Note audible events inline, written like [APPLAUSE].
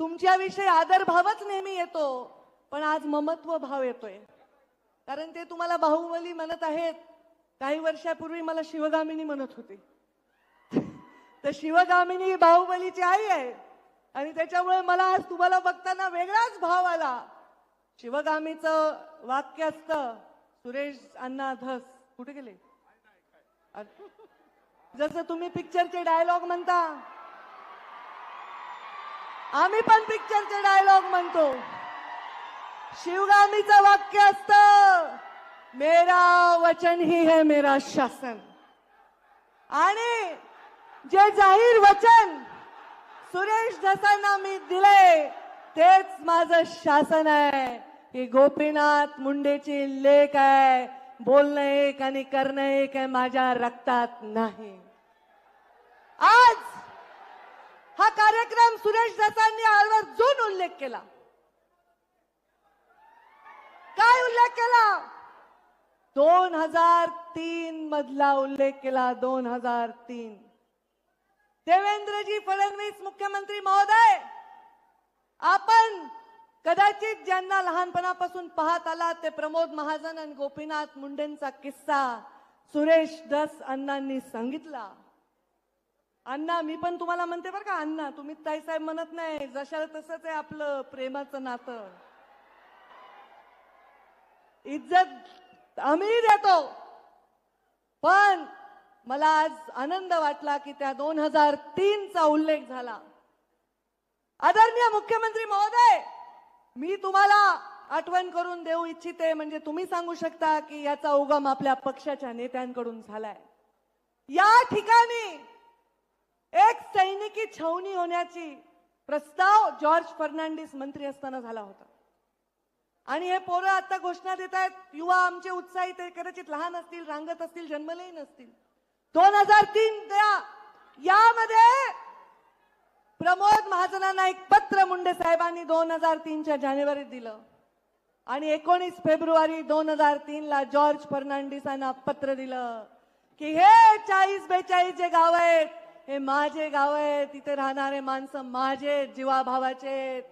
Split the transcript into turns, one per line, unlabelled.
तुमच्याविषयी आदरभावच नेहमी येतो पण आज ममत्व भाव येतोय. कारण ते तुम्हाला बाहुबली म्हणत आहेत. काही वर्षापूर्वी मला शिवगामिनी म्हणत होते. [LAUGHS] तर शिवगामिनी बाहुबलीची आई आहे. आणि त्याच्यामुळे मला आज तुम्हाला बघताना वेगळाच भाव आला. शिवगामीचं वाक्य असतं सुरेश अण्णा धस. कुठे गेले? जसं तुम्ही पिक्चरचे डायलॉग म्हणता आम्ही पण पिक्चरचे डायलॉग म्हणतो. शिवगामीचं वाक्य असत मेरा वचन ही है मेरा शासन. आणि जे जाहीर वचन सुरेश धसांना मी दिले तेच माझं शासन आहे. ही गोपीनाथ मुंडेची लेख आहे. बोलणं एक आणि करणं एक आहे माझ्या रक्तात नाही आज हा कार्यक्रम सुरेश दसांनी आवर्जून उल्लेख केला. काय उल्लेख केला? दोन हजार तीन मधला उल्लेख केला दोन हजार तीन. देवेंद्रजी फडणवीस मुख्यमंत्री महोदय आपण कदाचित ज्यांना लहानपणापासून पाहत आला ते प्रमोद महाजन आणि गोपीनाथ मुंडेंचा किस्सा सुरेश दस अण्णांनी सांगितला. अण्णा मी पण तुम्हाला म्हणते बरं का अण्णा तुम्ही ताईसाहेब म्हणत नाही जशाला तसंच आहे आपलं प्रेमाचं नातं. इज्जत आम्ही देतो. पण मला आज आनंद वाटला की त्या दोन हजार तीनचा उल्लेख झाला. आदरणीय मुख्यमंत्री महोदय मी तुम्हाला आठवण करून देऊ इच्छिते म्हणजे तुम्ही सांगू शकता की याचा उगम आपल्या पक्षाच्या नेत्यांकडून झालाय. या ठिकाणी एक सैनिकी छावणी होण्याची प्रस्ताव जॉर्ज फर्नांडिस मंत्री असताना झाला होता. आणि हे पोरं आता घोषणा देत आहेत युवा आमचे उत्साही ते कदाचित लहान असतील रांगत असतील जन्मलेही नसतील. दोन हजार तीन त्या यामध्ये प्रमोद महाजनांना एक पत्र मुंडे साहेबांनी दोन हजार तीनच्या जानेवारीत दिलं. आणि एकोणीस फेब्रुवारी दोन हजार तीन ला जॉर्ज फर्नांडिसांना पत्र दिलं की हे चाळीस बेचाळीस जे गाव आहेत हे माझे गाव आहेत तिथे राहणारे माणसं माझे जीवाभावाचे आहेत.